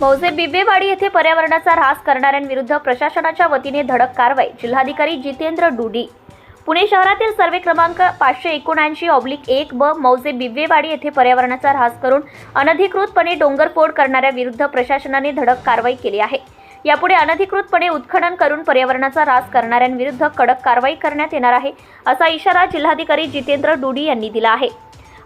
मौजे बिबेवाडी येथे पर्यावरणाचा ऱ्हास करणाऱ्यांविरुद्ध प्रशासनाच्या वतीने धडक कारवाई. जिल्हाधिकारी जितेंद्र डुडी. पुणे शहरातील सर्वे क्रमांक पाचशे एकोणऐंशी ऑब्लिक एक ब मौजे बिबवेवाडी येथे पर्यावरणाचा ऱ्हास करून अनधिकृतपणे डोंगरफोड करणाऱ्या विरुद्ध प्रशासनाने धडक कारवाई केली आहे. यापुढे अनधिकृतपणे उत्खनन करून पर्यावरणाचा ऱ्हास करणाऱ्यांविरुद्ध कडक कारवाई करण्यात येणार आहे असा इशारा जिल्हाधिकारी जितेंद्र डुडी यांनी दिला आहे.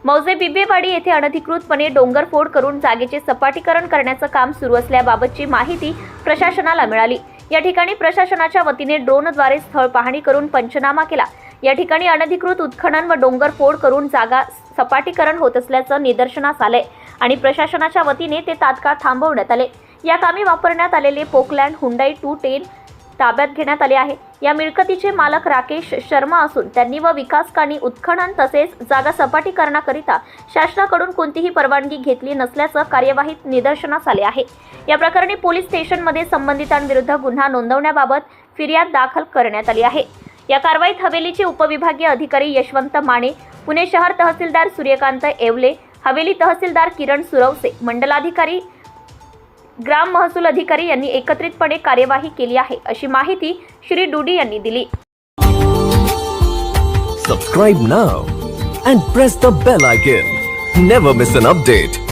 मौजे बिबेवाडी येथे अनधिकृतपणे डोंगरफोड करून जागेचे सपाटीकरण करण्याचं काम सुरू असल्याबाबतची माहिती प्रशासनाला मिळाली. या ठिकाणी प्रशासनाच्या वतीने ड्रोनद्वारे स्थळ पाहणी करून पंचनामा केला. या ठिकाणी अनधिकृत उत्खनन व डोंगरफोड करून जागा सपाटीकरण होत असल्याचं निदर्शनास आलंय आणि प्रशासनाच्या वतीने ते तात्काळ थांबवण्यात आले. या कामी वापरण्यात आलेले पोकलँड हुंडाई टू टेन ताब्यात घेण्यात आले आहे. या मिळकतीचे मालक राकेश शर्मा असून त्यांनी व विकासकांनी उत्खनन तसेच जागा सपाटीकरणाकरिता शासनाकडून कोणतीही परवानगी घेतली नसल्याचं कार्यवाहीत निदर्शनास आले आहे. या प्रकरणी पोलीस स्टेशनमध्ये संबंधितांविरुद्ध गुन्हा नोंदवण्याबाबत फिर्याद दाखल करण्यात आली आहे. या कारवाईत हवेलीचे उपविभागीय अधिकारी यशवंत माने पुणे शहर तहसीलदार सूर्यकांत येवले हवेली तहसीलदार किरण सुरवसे मंडलाधिकारी ग्राम महसूल अधिकारी यांनी एकत्रितपणे कार्यवाही केली आहे अशी माहिती श्री डुडी यांनी दिली. Subscribe now and press the bell icon never miss an update